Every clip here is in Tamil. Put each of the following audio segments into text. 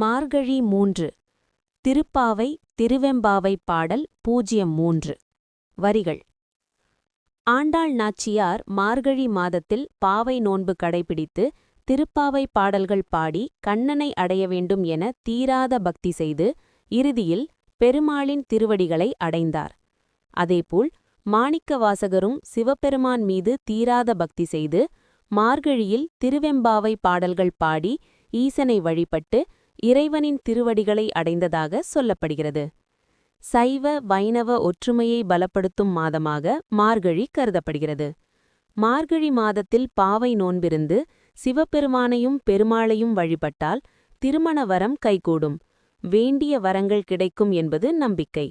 மார்கழி மூன்று திருப்பாவை திருவெம்பாவை பாடல் பூஜ்யம் மூன்று. வரிகள். ஆண்டாள் நாச்சியார் மார்கழி மாதத்தில் பாவை நோன்பு கடைபிடித்து திருப்பாவை பாடல்கள் பாடி கண்ணனை அடைய வேண்டும் என தீராத பக்தி செய்து இறுதியில் பெருமாளின் திருவடிகளை அடைந்தார். அதேபோல் மாணிக்கவாசகரும் சிவபெருமான் மீது தீராத பக்தி செய்து மார்கழியில் திருவெம்பாவை பாடல்கள் பாடி ஈசனை வழிபட்டு இறைவனின் திருவடிகளை அடைந்ததாக சொல்லப்படுகிறது. சைவ வைணவ ஒற்றுமையை பலப்படுத்தும் மாதமாக மார்கழி கருதப்படுகிறது. மார்கழி மாதத்தில் பாவை நோன்பிருந்து சிவபெருமானையும் பெருமாளையும் வழிபட்டால் திருமண வரம் கைகூடும். வேண்டிய வரங்கள் கிடைக்கும் என்பது நம்பிக்கை.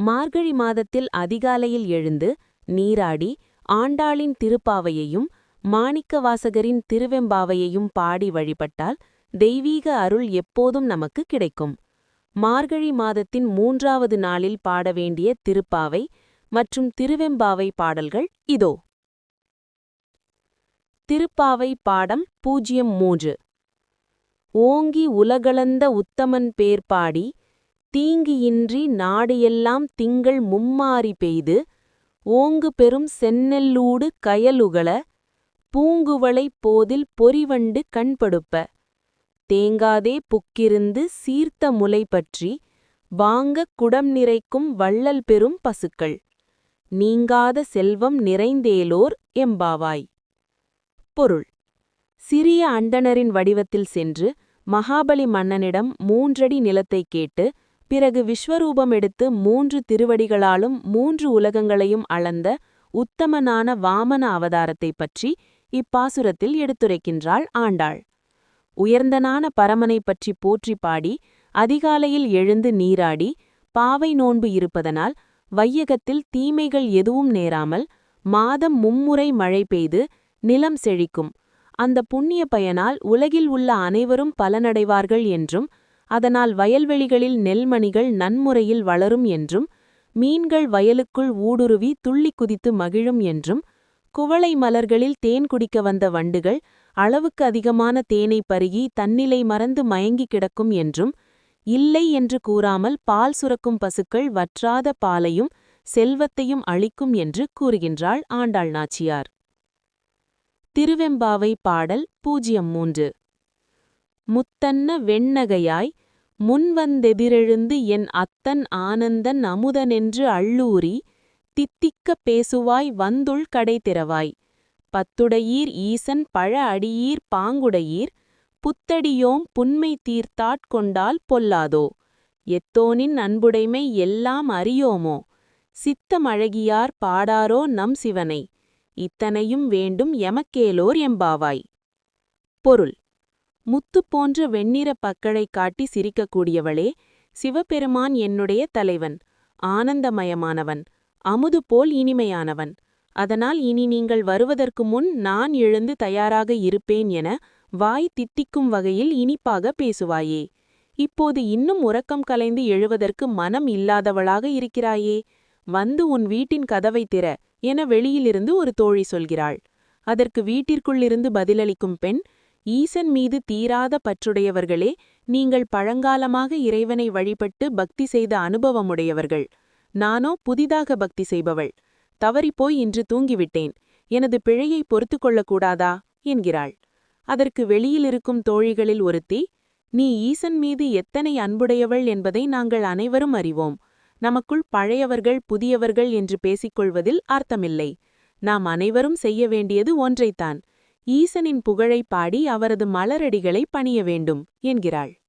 மார்கழி மாதத்தில் அதிகாலையில் எழுந்து நீராடி ஆண்டாளின் திருப்பாவையையும் மாணிக்கவாசகரின் திருவெம்பாவையையும் பாடி வழிபட்டால் தெய்வீக அருள் எப்போதும் நமக்கு கிடைக்கும். மார்கழி மாதத்தின் மூன்றாவது நாளில் பாட வேண்டிய திருப்பாவை மற்றும் திருவெம்பாவை பாடல்கள் இதோ. திருப்பாவை பாடம் பூஜ்யம் மூன்று. ஓங்கி உலகளந்த உத்தமன் பேர் பாடி தீங்கியின்றி நாடியெல்லாம் திங்கள் மும்மாறி பெய்து ஓங்கு பெரும் செந்நெல்லூடு கயலுகள பூங்குவளை போதில் பொறிவண்டு கண்படுப்ப தேங்காதே புக்கிருந்து சீர்த்த முலை பற்றி வாங்கக் குடம் நிறைக்கும் வள்ளல் பெரும் பசுக்கள். நீங்காத செல்வம் நிறைந்தேலோர் எம்பாவாய். பொருள். சிறிய அண்டனரின் வடிவத்தில் சென்று மகாபலி மன்னனிடம் மூன்றடி நிலத்தைக் கேட்டு பிறகு விஸ்வரூபம் எடுத்து மூன்று திருவடிகளாலும் மூன்று உலகங்களையும் அளந்த உத்தமனான வாமன அவதாரத்தைப் பற்றி இப்பாசுரத்தில் எடுத்துரைக்கின்றாள் ஆண்டாள். உயர்ந்தனான பரமனை பற்றி போற்றி பாடி அதிகாலையில் எழுந்து நீராடி பாவை நோன்பு இருப்பதனால் வையகத்தில் தீமைகள் எதுவும் நேராமல் மாதம் மும்முறை மழை பெய்து நிலம் செழிக்கும். அந்த புண்ணிய பயனால் உலகில் உள்ள அனைவரும் பலனடைவார்கள் என்றும் அதனால் வயல்வெளிகளில் நெல்மணிகள் நன்முறையில் வளரும் என்றும் மீன்கள் வயலுக்குள் ஊடுருவி துள்ளி குதித்து மகிழும் என்றும் குவளை மலர்களில் தேன் குடிக்க வந்த வண்டுகள் அளவுக்கு அதிகமான தேனை பருகி தன்னிலை மறந்து மயங்கி கிடக்கும் என்றும் இல்லை என்று கூறாமல் பால் சுரக்கும் பசுக்கள் வற்றாத பாலையும் செல்வத்தையும் அளிக்கும் என்று கூறுகின்றாள் ஆண்டாள் நாச்சியார். திருவெம்பாவை பாடல் பூஜ்யம் மூன்று. முத்தன்ன வெண்ணகையாய் முன்வந்தெதிரெழுந்து என் அத்தன் ஆனந்தன் அமுதனென்று அள்ளூரி தித்திக்க பேசுவாய் வந்துள் கடை திறவாய். பத்துடையீர் ஈசன் பழ அடியீர் பாங்குடையீர் புத்தடியோம் புன்மை தீர்த்தாட்கொண்டால் பொல்லாதோ? எத்தோனின் அன்புடைமை எல்லாம் அறியோமோ? சித்தமழகியார் பாடாரோ நம் சிவனை? இத்தனையும் வேண்டும் எமக்கேலோர் எம்பாவாய். பொருள். முத்து போன்ற வெண்ணிற பக்களை காட்டி சிரிக்கக்கூடியவளே சிவபெருமான் என்னுடைய தலைவன் ஆனந்தமயமானவன். அமுது போல் இனிமையானவன். அதனால் இனி நீங்கள் வருவதற்கு முன் நான் எழுந்து தயாராக இருப்பேன் என வாய் தித்திக்கும் வகையில் இனிப்பாக பேசுவாயே. இப்போது இன்னும் உறக்கம் கலைந்து எழுவதற்கு மனம் இல்லாதவளாக இருக்கிறாயே. வந்து உன் வீட்டின் கதவை திற என வெளியிலிருந்து ஒரு தோழி சொல்கிறாள். அதற்கு வீட்டிற்குள்ளிருந்து பதிலளிக்கும் பெண் ஈசன் மீது தீராத பற்றுடையவர்களே நீங்கள் பழங்காலமாக இறைவனை வழிபட்டு பக்தி செய்த அனுபவமுடையவர்கள். நானோ புதிதாக பக்தி செய்பவள். தவறிப்போய் இன்று தூங்கிவிட்டேன். எனது பிழையை பொறுத்து கொள்ளக்கூடாதா? என்கிறாள். அதற்கு வெளியிலிருக்கும் தோழிகளில் ஒருத்தி நீ ஈசன் மீது எத்தனை அன்புடையவள் என்பதை நாங்கள் அனைவரும் அறிவோம். நமக்குள் பழையவர்கள் புதியவர்கள் என்று பேசிக்கொள்வதில் அர்த்தமில்லை. நாம் அனைவரும் செய்ய வேண்டியது ஒன்றைத்தான். ஈசனின் புகழைப் பாடி அவரது மலரடிகளை பணிய வேண்டும் என்கிறாள்.